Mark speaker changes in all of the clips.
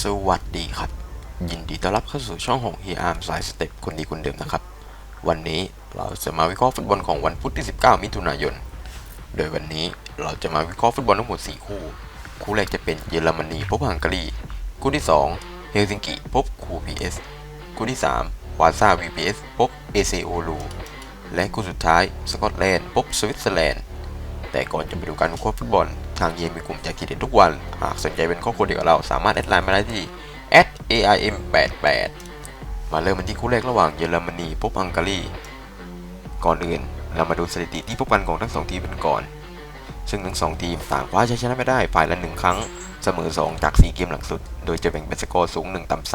Speaker 1: สวัสดีครับ ยินดีต้อนรับเข้าสู่ช่องของเฮียอาร์มสายสเตปคนดีคนเดิมนะครับ วันนี้เราจะมาวิเคราะห์ฟุตบอลของวันพุธที่ 19 มิถุนายน โดยวันนี้เราจะมาวิเคราะห์ฟุตบอลทั้งหมด 4 คู่ คู่แรกจะเป็นเยอรมนีพบฮังการี คู่ที่ 2 เฮลซิงกิพบคูพีเอสคู่ที่ 3 วาซา VPS พบเอเซโอลูและคู่สุดท้ายสกอตแลนด์พบสวิตเซอร์แลนด์ แต่ก่อนจะไปดูการวิเคราะห์ฟุตบอล ทางเยมีกลุ่มแจกทีเด็ดทุกวัน หากสนใจเป็นครอบครัวเดียวกับเราสามารถแอดไลน์มาได้ที่ @aim88 มาเริ่มกันที่คู่แรกระหว่างเยอรมนีพบฮังการีก่อนอื่น เรามาดูสถิติที่พบกันของทั้งสองทีมกันก่อน ซึ่งทั้งสองทีมต่างคว้าชัยชนะไปได้ฝ่ายละหนึ่งครั้ง เสมอ 2 จาก 4 เกมหลังสุด โดยจะแบ่งเป็นสกอร์สูง 1ต่ำ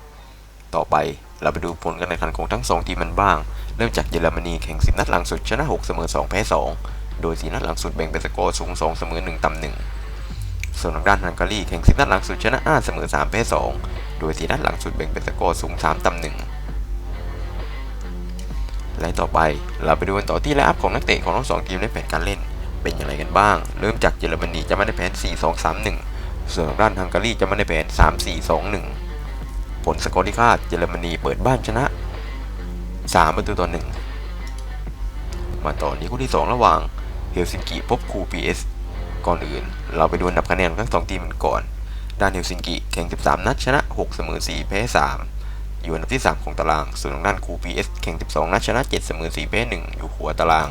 Speaker 1: 3ต่อไปเราไปดูผลการแข่งขันของทั้งสองทีมมันบ้าง เริ่มจากเยอรมนีแข่ง 10 นัดหลังสุดชนะ 6 เสมอ 2 แพ้ 2 โดย4นัดหลังสุดแบ่งเป็นสกอร์สูง 2 เสมอ 1 ต่ำ 1 ส่วนทางด้านฮังการีแข่ง10นัดหลังสุดชนะ 5 เสมอ 3 แพ้ 2 โดย4นัดหลังสุดแบ่งเป็นสกอร์สูง 3 ต่ำ 1 และต่อไปเราไปดูกันต่อที่ไลน์อัพของนักเตะของทั้งสองทีมในแผนการเล่น เป็นอย่างไรกันบ้าง เริ่มจากเยอรมนีจะมาในแผน 4-2-3-1 ส่วนทางด้านฮังการีจะมาในแผน 3-4-2-1ผลสกอร์ที่คาดเยอรมนีเปิดบ้านชนะ 3 ประตูต่อ 1 มาต่อที่คู่ที่ 2 ระหว่าง เฮลซิงกิพบคูปีเอสก่อนอื่น เราไปดูอันดับคะแนนของทั้งสองทีมกันก่อน ด้านเฮลซิงกิแข่ง 13 นัดชนะ 6 เสมอ 4 แพ้ 3 อยู่อันดับที่ 3 ของตาราง ส่วนทางด้านคูปีเอสแข่ง 12 นัดชนะ 7 เสมอ 4 แพ้ 1 อยู่หัวตาราง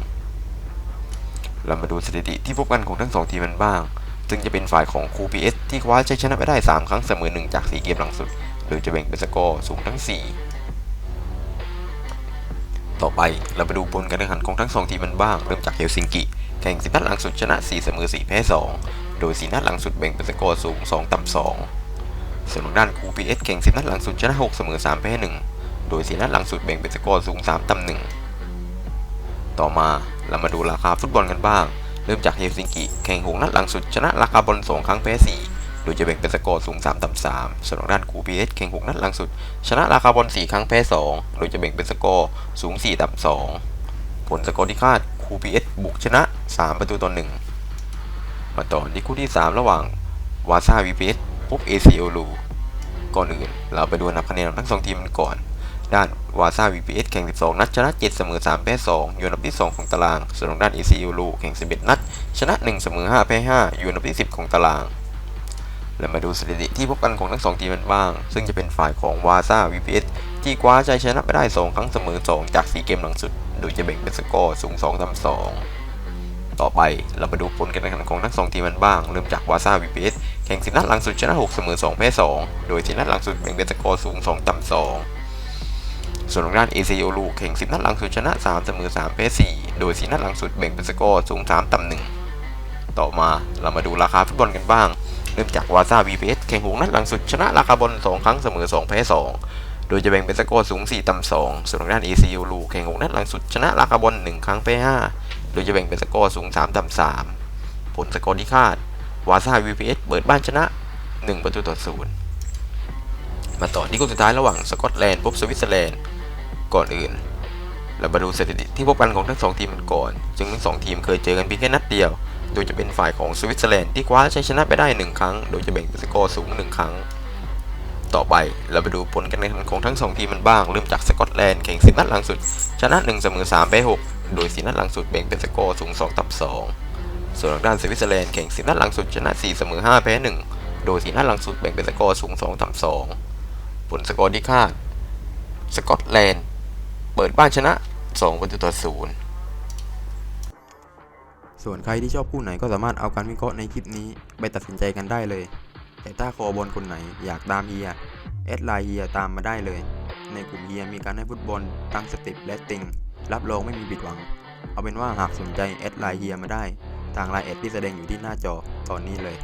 Speaker 1: เรามาดูสถิติที่พบกันของทั้งสองทีมกันบ้าง ซึ่งจะเป็นฝ่ายของคูปีเอสที่คว้าชัยชนะไปได้ 3 ครั้งเสมอ 1 จาก 4 เกมหลังสุด โดยจะแบ่งเป็นสกอร์สูงทั้ง 4ต่อไปเราไปดูผลการแข่งขันของทั้งสองทีมมันบ้าง เริ่มจากเฮลซิงกิ แข่ง10นัดหลังสุดชนะ 4 เสมอ 4 แพ้ 2 โดย 4 นัดหลังสุดแบ่งเป็นสกอร์สูง 2 ต่ำ 2 ส่วนด้านคูปีเอสแข่ง 10 นัดหลังสุดชนะ 6 เสมอ 3 แพ้ 1 โดย 4 นัดหลังสุดแบ่งเป็นสกอร์สูง 3 ต่ำ 1 ต่อมาเรามาดูราคาฟุตบอลกันบ้าง เริ่มจากเฮลซิงกิแข่ง 6 นัดหลังสุดชนะราคาบอล 2 ครั้งแพ้ 4 โดยจะแบ่งเป็นสกอร์สูง 3 ต่ำ 3 ส่วนด้านคูปีเอสแข่ง 6 นัดหลังสุด ชนะราคาบอล 4 ครั้งแพ้ 2 โดยจะแบ่งเป็นสกอร์สูง 4 ต่ำ 2 ผลสกอร์ที่คาด คูปีเอสบุกชนะ 3 ประตูต่อ1มาต่อที่คู่ที่ 3 ระหว่างวาซาวีพีเอสพบเอซีโอลูก่อนอื่น เราไปดูอันดับคะแนนของทั้งสองทีมกันก่อน ด้านวาซาวีพีเอสแข่ง 12 นัดชนะ 7 เสมอ 3 แพ้ 2 อยู่อันดับที่ 2 ของตาราง ส่วนทางด้านเอซีโอลูแข่ง 11 นัด ชนะ 1 เสมอ 5 แพ้ 5 อยู่อันดับที่ 10 ของตารางเรามาดูสถิติที่พบกันของทั้งสองทีมกันบ้าง ซึ่งจะเป็นฝ่ายของวาซา VPS ที่คว้าชัยชนะไปได้ 2 ครั้งเสมอ 2 จาก 4 เกมหลังสุด โดยจะแบ่งเป็นสกอร์สูง2ต่ำ2ต่อไปเรามาดูผลการแข่งขันของทั้งสองทีมกันบ้าง เริ่มจากวาซา VPS แข่ง10นัดหลังสุดชนะ6เสมอ2แพ้2โดย10นัดหลังสุดแบ่งเป็นสกอร์สูง2ต่ำ2ส่วนทางด้าน AC โอลูแข่ง10นัดหลังสุดชนะ3เสมอ3แพ้4โดย4นัดหลังสุดแบ่งเป็นสกอร์สูง3ต่ำ1ต่อมาเรามาดูราคาฟุตบอลกันบ้าง เริ่มจากวาซา VPS แข่งหกนัดหลังสุดชนะราคาบอล2ครั้งเสมอ2แพ้2 โดยจะแบ่งเป็นสกอร์สูง 4 ต่ำ 2 ส่วนทางด้าน AC โอลูแข่งหกนัดหลังสุดชนะราคาบอล1ครั้งแพ้5โดยจะแบ่งเป็นสกอร์สูง 3 ต่ำ 3 ผลสกอร์ที่คาดวาซา VPS เปิดบ้านชนะ 1 ประตูต่อศูนย์มาต่อที่คู่สุดท้ายระหว่างสกอตแลนด์พบสวิตเซอร์แลนด์ก่อนอื่น เรามาดูสถิติที่พบกันของทั้งสองทีมกันก่อน จึงทั้งสองทีมเคยเจอกันเพียงแค่นัดเดียว โดยจะเป็นฝ่ายของสวิตเซอร์แลนด์ที่คว้าชัยชนะไปได้ 1 ครั้ง โดยจะแบ่งเป็นสกอร์สูง 1 ครั้ง ต่อไป เราไปดูผลการแข่งขันของทั้งสองทีมมันบ้าง เริ่มจากสกอตแลนด์แข่ง10นัดหลังสุด ชนะ1เสมอ3แพ้6โดย4นัดหลังสุดแบ่งเป็นสกอร์สูง2ต่ำ2ส่วนทางด้านสวิตเซอร์แลนด์แข่ง10นัดหลังสุดชนะ4เสมอ5แพ้1โดย4นัดหลังสุดแบ่งเป็นสกอร์สูง2ต่ำ2ผลสกอร์ที่คาดสกอตแลนด์เปิดบ้านชนะ2ประตูต่อศูนย์
Speaker 2: ส่วนใครที่ชอบคู่ไหนก็สามารถเอาการวิเคราะห์ในคลิปนี้ ไปตัดสินใจกันได้เลย แต่ถ้าคอบอลคนไหนอยากตามเฮียแอดไลน์เฮียตามมาได้เลย ในกลุ่มเฮียมีการให้ฟุตบอลตั้งสเต็ปและติง รับรองไม่มีผิดหวัง เอาเป็นว่าหากสนใจแอดไลน์เฮียมาได้ ทางไลน์แอดที่แสดงอยู่ที่หน้าจอตอนนี้เลย